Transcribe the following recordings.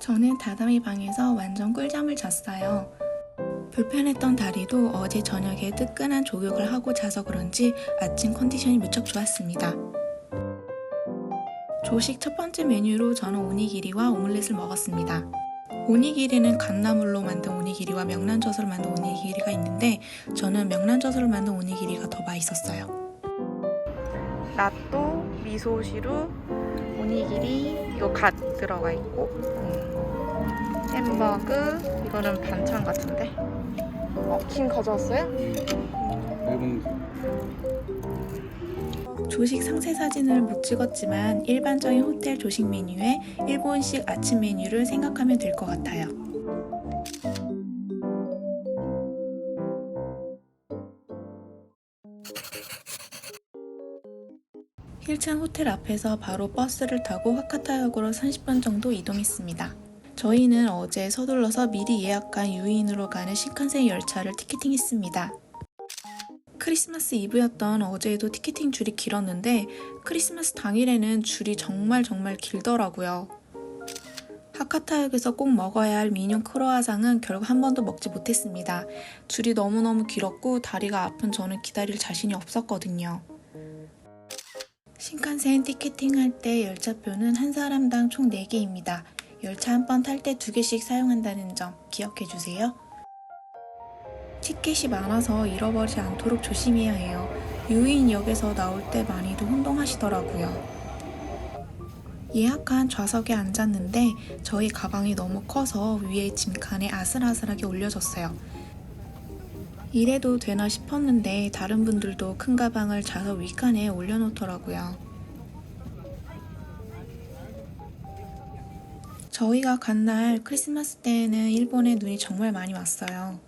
저는 다다미 방에서 완전 꿀잠을 잤어요. 불편했던 다리도 어제 저녁에 뜨끈한 족욕을 하고 자서 그런지 아침 컨디션이 무척 좋았습니다. 조식 첫 번째 메뉴로 저는 오니기리와 오믈렛을 먹었습니다. 오니기리는 갓나물로 만든 오니기리와 명란젓으로 만든 오니기리가 있는데 저는 명란젓으로 만든 오니기리가 더 맛있었어요. 라또, 미소시루, 오니기리 이거 갓 들어가 있고. 음, 햄버거 이거는 반찬 같은데. 어, 김 가져왔어요? 일본 조식 상세 사진을 못 찍었지만 일반적인 호텔 조식 메뉴에 일본식 아침 메뉴를 생각하면 될 것 같아요. 힐튼 호텔 앞에서 바로 버스를 타고 하카타역으로 30분 정도 이동했습니다. 저희는 어제 서둘러서 미리 예약한 유인으로 가는 신칸센 열차를 티켓팅했습니다. 크리스마스 이브였던 어제에도 티켓팅 줄이 길었는데 크리스마스 당일에는 줄이 정말 정말 길더라고요. 하카타역에서 꼭 먹어야 할 미니온 크로아상은 결국 한 번도 먹지 못했습니다. 줄이 너무너무 길었고 다리가 아픈 저는 기다릴 자신이 없었거든요. 신칸센 티켓팅 할 때 열차표는 한 사람당 총 4개입니다. 열차 한 번 탈 때 2개씩 사용한다는 점 기억해 주세요. 티켓이 많아서 잃어버리지 않도록 조심해야 해요. 유인역에서 나올 때 많이도 혼동하시더라고요. 예약한 좌석에 앉았는데 저희 가방이 너무 커서 위에 짐칸에 아슬아슬하게 올려졌어요. 이래도 되나 싶었는데 다른 분들도 큰 가방을 좌석 윗칸에 올려놓더라고요. 저희가 간 날 크리스마스 때에는 일본에 눈이 정말 많이 왔어요.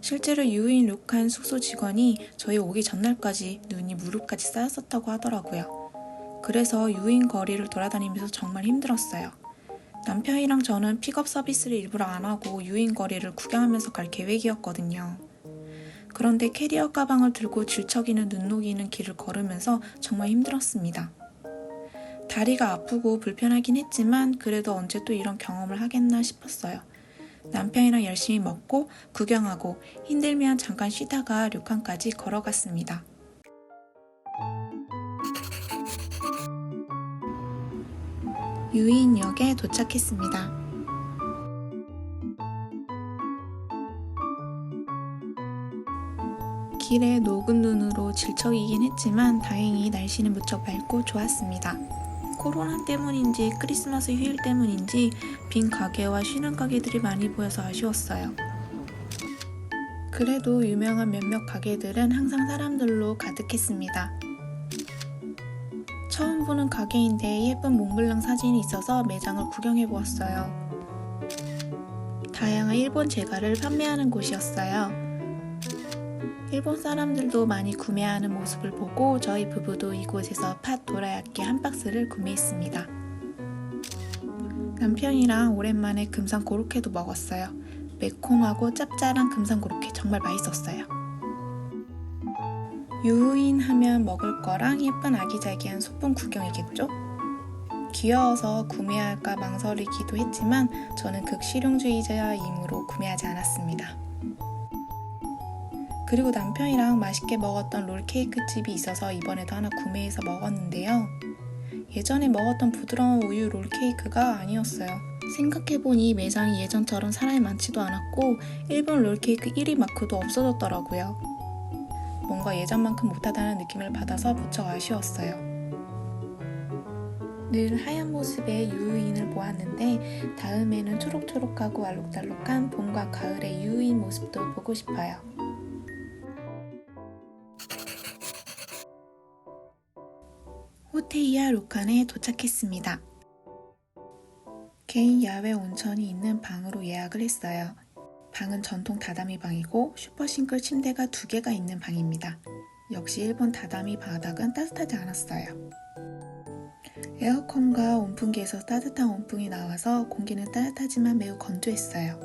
실제로 유인 룩한 숙소 직원이 저희 오기 전날까지 눈이 무릎까지 쌓였었다고 하더라고요. 그래서 유인 거리를 돌아다니면서 정말 힘들었어요. 남편이랑 저는 픽업 서비스를 일부러 안 하고 유인 거리를 구경하면서 갈 계획이었거든요. 그런데 캐리어 가방을 들고 질척이는 눈 녹이는 길을 걸으면서 정말 힘들었습니다. 다리가 아프고 불편하긴 했지만 그래도 언제 또 이런 경험을 하겠나 싶었어요. 남편이랑 열심히 먹고 구경하고 힘들면 잠깐 쉬다가 료칸까지 걸어갔습니다. 유인역에 도착했습니다. 길에 녹은 눈으로 질척이긴 했지만 다행히 날씨는 무척 맑고 좋았습니다. 코로나 때문인지 크리스마스 휴일 때문인지 빈 가게와 쉬는 가게들이 많이 보여서 아쉬웠어요. 그래도 유명한 몇몇 가게들은 항상 사람들로 가득했습니다. 처음 보는 가게인데 예쁜 몽블랑 사진이 있어서 매장을 구경해 보았어요. 다양한 일본 제과를 판매하는 곳이었어요. 일본 사람들도 많이 구매하는 모습을 보고 저희 부부도 이곳에서 팥 도라야끼 한 박스를 구매했습니다. 남편이랑 오랜만에 금상 고로케도 먹었어요. 매콤하고 짭짤한 금상 고로케 정말 맛있었어요. 유인 하면 먹을 거랑 예쁜 아기자기한 소품 구경이겠죠? 귀여워서 구매할까 망설이기도 했지만 저는 극실용주의자이므로 구매하지 않았습니다. 그리고 남편이랑 맛있게 먹었던 롤케이크 집이 있어서 이번에도 하나 구매해서 먹었는데요. 예전에 먹었던 부드러운 우유 롤케이크가 아니었어요. 생각해보니 매장이 예전처럼 사람이 많지도 않았고 일본 롤케이크 1위 마크도 없어졌더라고요. 뭔가 예전만큼 못하다는 느낌을 받아서 무척 아쉬웠어요. 늘 하얀 모습의 유유인을 보았는데 다음에는 초록초록하고 알록달록한 봄과 가을의 유유인 모습도 보고 싶어요. 호테이아 루칸에 도착했습니다. 개인 야외 온천이 있는 방으로 예약을 했어요. 방은 전통 다다미 방이고 슈퍼싱글 침대가 두 개가 있는 방입니다. 역시 일본 다다미 바닥은 따뜻하지 않았어요. 에어컨과 온풍기에서 따뜻한 온풍이 나와서 공기는 따뜻하지만 매우 건조했어요.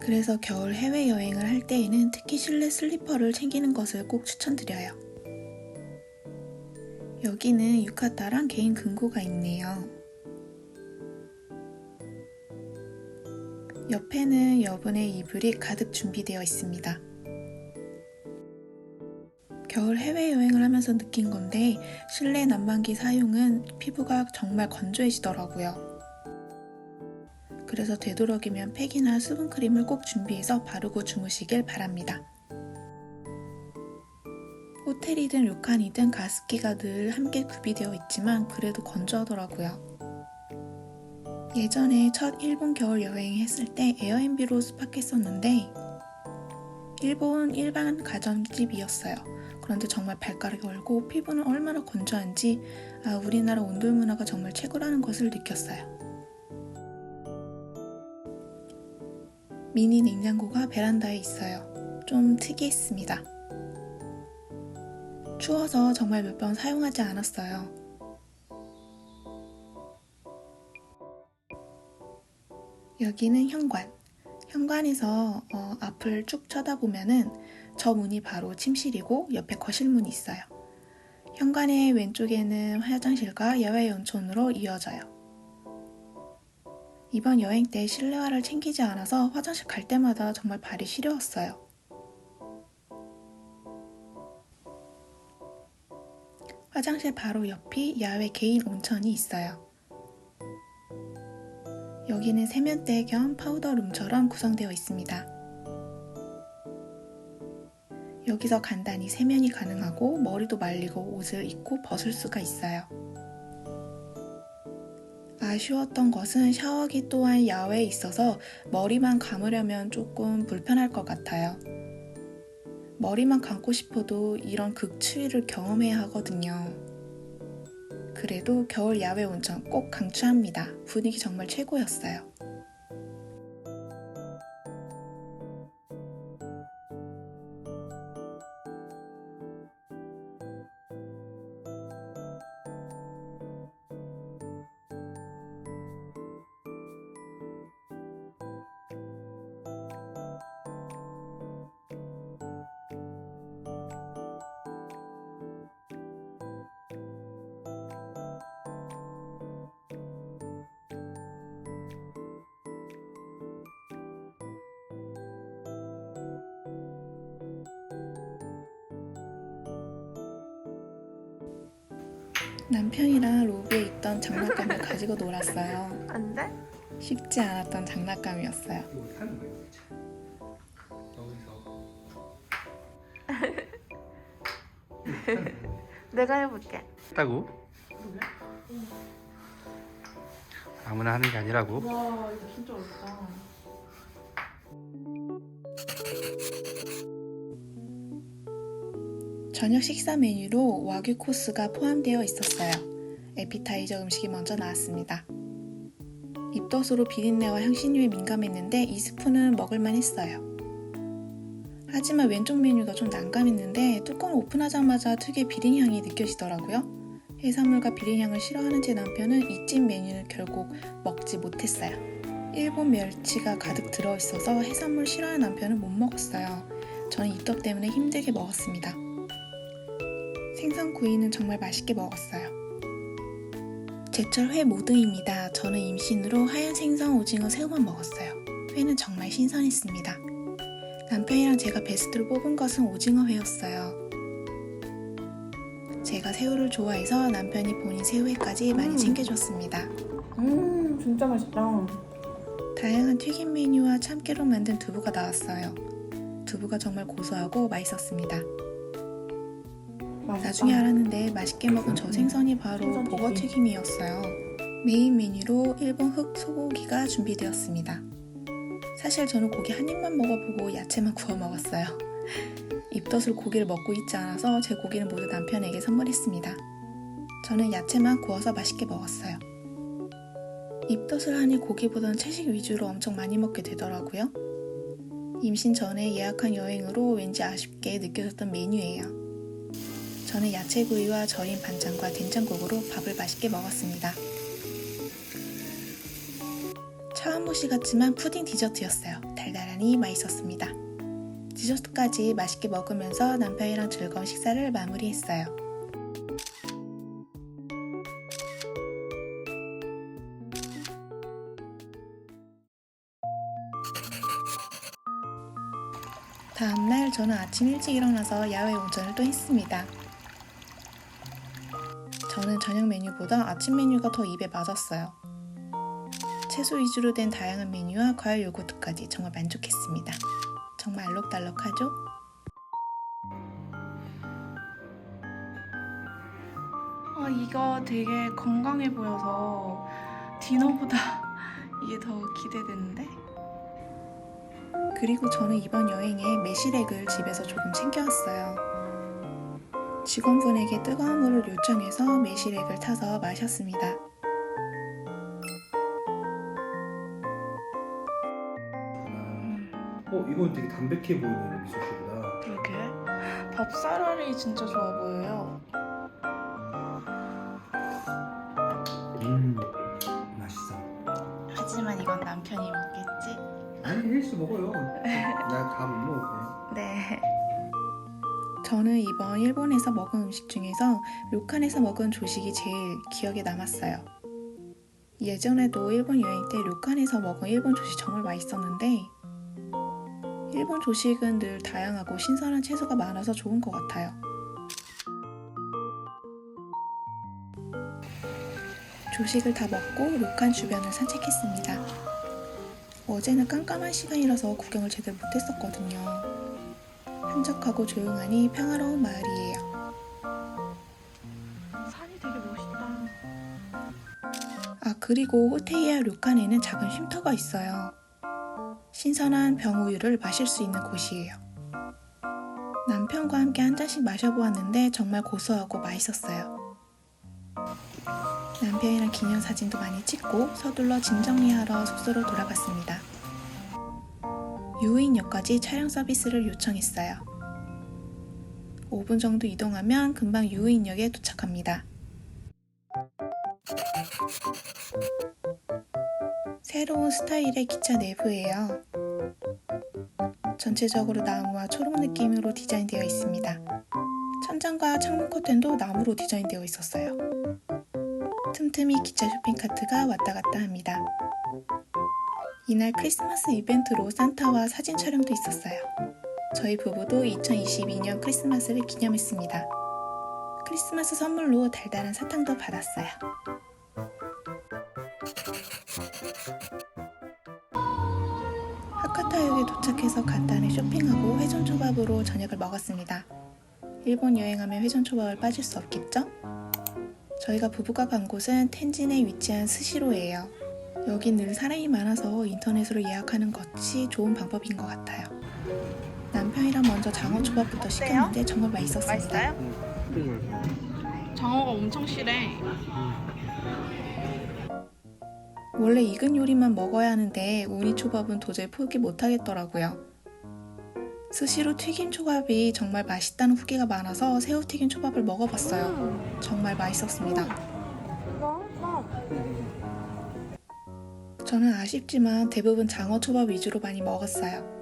그래서 겨울 해외여행을 할 때에는 특히 실내 슬리퍼를 챙기는 것을 꼭 추천드려요. 여기는 유카타랑 개인 금고가 있네요. 옆에는 여분의 이불이 가득 준비되어 있습니다. 겨울 해외여행을 하면서 느낀 건데 실내 난방기 사용은 피부가 정말 건조해지더라고요. 그래서 되도록이면 팩이나 수분크림을 꼭 준비해서 바르고 주무시길 바랍니다. 호텔이든 료칸이든 가습기가 늘 함께 구비되어 있지만 그래도 건조하더라고요. 예전에 첫 일본 겨울 여행 했을 때 에어앤비로 숙박했었는데 일본 일반 가정집이었어요. 그런데 정말 발가락이 얼고 피부는 얼마나 건조한지 아, 우리나라 온돌 문화가 정말 최고라는 것을 느꼈어요. 미니 냉장고가 베란다에 있어요. 좀 특이했습니다. 추워서 정말 몇 번 사용하지 않았어요. 여기는 현관. 현관에서 어, 앞을 쭉 쳐다보면은 저 문이 바로 침실이고 옆에 거실 문이 있어요. 현관의 왼쪽에는 화장실과 야외 온천으로 이어져요. 이번 여행 때 실내화를 챙기지 않아서 화장실 갈 때마다 정말 발이 시려웠어요. 화장실 바로 옆이 야외 개인 온천이 있어요. 여기는 세면대 겸 파우더룸처럼 구성되어 있습니다. 여기서 간단히 세면이 가능하고 머리도 말리고 옷을 입고 벗을 수가 있어요. 아쉬웠던 것은 샤워기 또한 야외에 있어서 머리만 감으려면 조금 불편할 것 같아요. 머리만 감고 싶어도 이런 극추위를 경험해야 하거든요. 그래도 겨울 야외 온천 꼭 강추합니다. 분위기 정말 최고였어요. 남편이랑 로비에 있던 장난감을 가지고 놀았어요. 안 돼? 쉽지 않았던 장난감이었어요. 내가 해볼게. 했다고? 아무나 하는 게 아니라고 와 이거 진짜 어렵다. 저녁 식사 메뉴로 와규 코스가 포함되어 있었어요. 에피타이저 음식이 먼저 나왔습니다. 입덧으로 비린내와 향신료에 민감했는데 이 스프는 먹을만 했어요. 하지만 왼쪽 메뉴가 좀 난감했는데 뚜껑을 오픈하자마자 특유의 비린 향이 느껴지더라고요. 해산물과 비린 향을 싫어하는 제 남편은 이 찜 메뉴를 결국 먹지 못했어요. 일본 멸치가 가득 들어있어서 해산물 싫어하는 남편은 못 먹었어요. 저는 입덧 때문에 힘들게 먹었습니다. 생선 구이는 정말 맛있게 먹었어요. 제철 회 모듬입니다. 저는 임신으로 하얀 생선, 오징어, 새우만 먹었어요. 회는 정말 신선했습니다. 남편이랑 제가 베스트로 뽑은 것은 오징어 회였어요. 제가 새우를 좋아해서 남편이 본인 새우회까지 많이 음. 챙겨줬습니다. 음, 진짜 맛있다. 다양한 튀김 메뉴와 참깨로 만든 두부가 나왔어요. 두부가 정말 고소하고 맛있었습니다. 나중에 알았는데 맛있게 먹은 저 생선이 바로 튀김. 튀김이었어요. 메인 메뉴로 일본 흑 소고기가 준비되었습니다. 사실 저는 고기 한 입만 먹어보고 야채만 구워 먹었어요. 입덧을 고기를 먹고 있지 않아서 제 고기는 모두 남편에게 선물했습니다. 저는 야채만 구워서 맛있게 먹었어요. 입덧을 하니 고기보다는 채식 위주로 엄청 많이 먹게 되더라고요. 임신 전에 예약한 여행으로 왠지 아쉽게 느껴졌던 메뉴예요. 저는 야채 구이와 절인 반찬과 된장국으로 밥을 맛있게 먹었습니다. 차원무시 같지만 푸딩 디저트였어요. 달달하니 맛있었습니다. 디저트까지 맛있게 먹으면서 남편이랑 즐거운 식사를 마무리했어요. 다음날 저는 아침 일찍 일어나서 야외 운전을 또 했습니다. 저는 저녁 메뉴보다 아침 메뉴가 더 입에 맞았어요. 채소 위주로 된 다양한 메뉴와 과일 요구르트까지 정말 만족했습니다. 정말 알록달록하죠? 아, 이거 되게 건강해 보여서 디너보다 이게 더 기대되는데? 그리고 저는 이번 여행에 매실액을 집에서 조금 챙겨왔어요. 직원분에게 뜨거운 물을 요청해서 매실액을 타서 마셨습니다. 어 이건 되게 담백해 보이는 미소씨보다. 그렇게 밥사라리 진짜 좋아 보여요. 음 맛있어. 하지만 이건 남편이 먹겠지? 아니 헬스 먹어요. 나 다 못 먹어. 네. 저는 이번 일본에서 먹은 음식 중에서 료칸에서 먹은 조식이 제일 기억에 남았어요. 예전에도 일본 여행 때 료칸에서 먹은 일본 조식 정말 맛있었는데 일본 조식은 늘 다양하고 신선한 채소가 많아서 좋은 것 같아요. 조식을 다 먹고 료칸 주변을 산책했습니다. 어제는 깜깜한 시간이라서 구경을 제대로 못했었거든요. 한적하고 조용하니 평화로운 마을이에요. 산이 되게 멋있다. 아, 그리고 호테이아 료칸에는 작은 쉼터가 있어요. 신선한 병우유를 마실 수 있는 곳이에요. 남편과 함께 한 잔씩 마셔보았는데 정말 고소하고 맛있었어요. 남편이랑 기념사진도 많이 찍고 서둘러 짐 정리하러 숙소로 돌아갔습니다. 유인역까지 차량 서비스를 요청했어요. 5분 정도 이동하면 금방 유인역에 도착합니다. 새로운 스타일의 기차 내부예요. 전체적으로 나무와 초록 느낌으로 디자인되어 있습니다. 천장과 창문 커튼도 나무로 디자인되어 있었어요. 틈틈이 기차 쇼핑카트가 왔다 갔다 합니다. 이날 크리스마스 이벤트로 산타와 사진 촬영도 있었어요. 저희 부부도 2022년 크리스마스를 기념했습니다. 크리스마스 선물로 달달한 사탕도 받았어요. 하카타역에 도착해서 간단히 쇼핑하고 회전초밥으로 저녁을 먹었습니다. 일본 여행하면 회전초밥을 빠질 수 없겠죠? 저희가 부부가 간 곳은 텐진에 위치한 스시로예요. 여긴 늘 사람이 많아서 인터넷으로 예약하는 것이 좋은 방법인 것 같아요. 남편이랑 먼저 장어 초밥부터 시켰는데 정말 맛있었습니다. 장어가 엄청 실해. 원래 익은 요리만 먹어야 하는데 우니 초밥은 도저히 포기 못하겠더라고요. 스시로 튀김 초밥이 정말 맛있다는 후기가 많아서 새우튀김 초밥을 먹어봤어요. 정말 맛있었습니다. 저는 아쉽지만 대부분 장어 초밥 위주로 많이 먹었어요.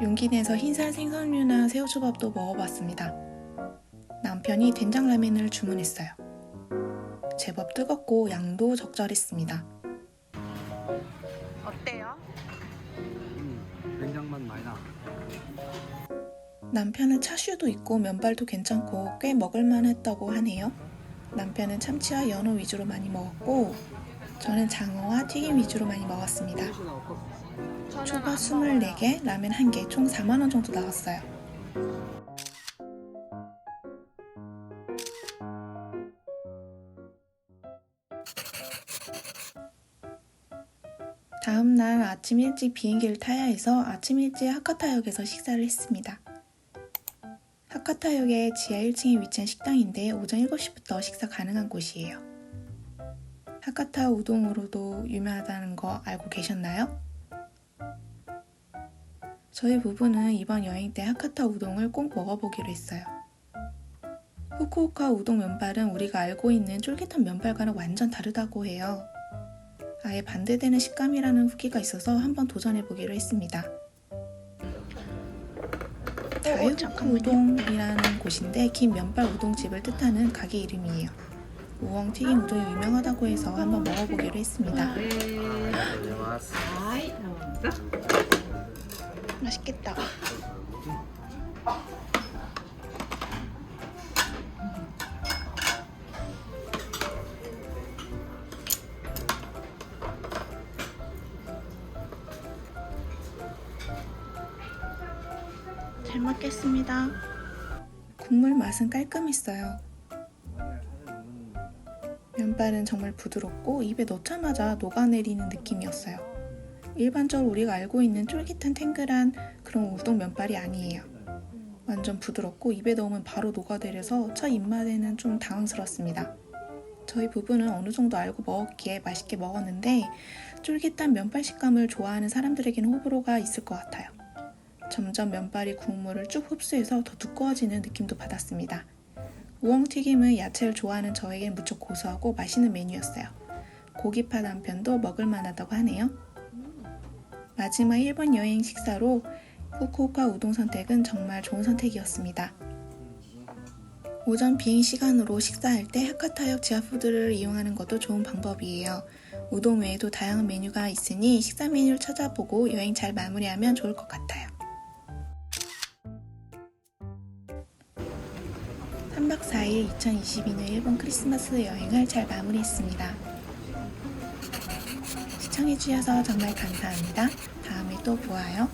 용기 내서 흰살 생선류나 새우초밥도 먹어봤습니다. 남편이 된장라면을 주문했어요. 제법 뜨겁고 양도 적절했습니다. 어때요? 음, 된장맛 많이 나. 남편은 차슈도 있고 면발도 괜찮고 꽤 먹을만 했다고 하네요. 남편은 참치와 연어 위주로 많이 먹었고 저는 장어와 튀김 위주로 많이 먹었습니다. 초밥 24개, 라면 1개, 총 4만원 정도 나왔어요. 다음날 아침 일찍 비행기를 타야 해서 아침 일찍 하카타역에서 식사를 했습니다. 하카타역의 지하 1층에 위치한 식당인데 오전 7시부터 식사 가능한 곳이에요. 하카타 우동으로도 유명하다는 거 알고 계셨나요? 저희 부부는 이번 여행 때 하카타 우동을 꼭 먹어보기로 했어요. 후쿠오카 우동 면발은 우리가 알고 있는 쫄깃한 면발과는 완전 다르다고 해요. 아예 반대되는 식감이라는 후기가 있어서 한번 도전해보기로 했습니다. 다육구 우동이라는 곳인데 긴 면발 우동집을 뜻하는 가게 이름이에요. 우엉 튀김 우동이 유명하다고 해서 한번 먹어보기로 했습니다. 맛있겠다. 잘 먹겠습니다. 국물 맛은 깔끔했어요. 면발은 정말 부드럽고 입에 넣자마자 녹아내리는 느낌이었어요. 일반적으로 우리가 알고 있는 쫄깃한 탱글한 그런 우동 면발이 아니에요. 완전 부드럽고 입에 넣으면 바로 녹아내려서 첫 입맛에는 좀 당황스럽습니다. 저희 부부는 어느 정도 알고 먹었기에 맛있게 먹었는데 쫄깃한 면발 식감을 좋아하는 사람들에게는 호불호가 있을 것 같아요. 점점 면발이 국물을 쭉 흡수해서 더 두꺼워지는 느낌도 받았습니다. 우엉튀김은 야채를 좋아하는 저에겐 무척 고소하고 맛있는 메뉴였어요. 고기파 남편도 먹을만하다고 하네요. 마지막 일본 여행 식사로 후쿠오카 우동 선택은 정말 좋은 선택이었습니다. 오전 비행 시간으로 식사할 때 하카타역 지하푸드를 이용하는 것도 좋은 방법이에요. 우동 외에도 다양한 메뉴가 있으니 식사 메뉴를 찾아보고 여행 잘 마무리하면 좋을 것 같아요. 3박 4일 2022년 일본 크리스마스 여행을 잘 마무리했습니다. 시청해주셔서 정말 감사합니다. 다음에 또 보아요.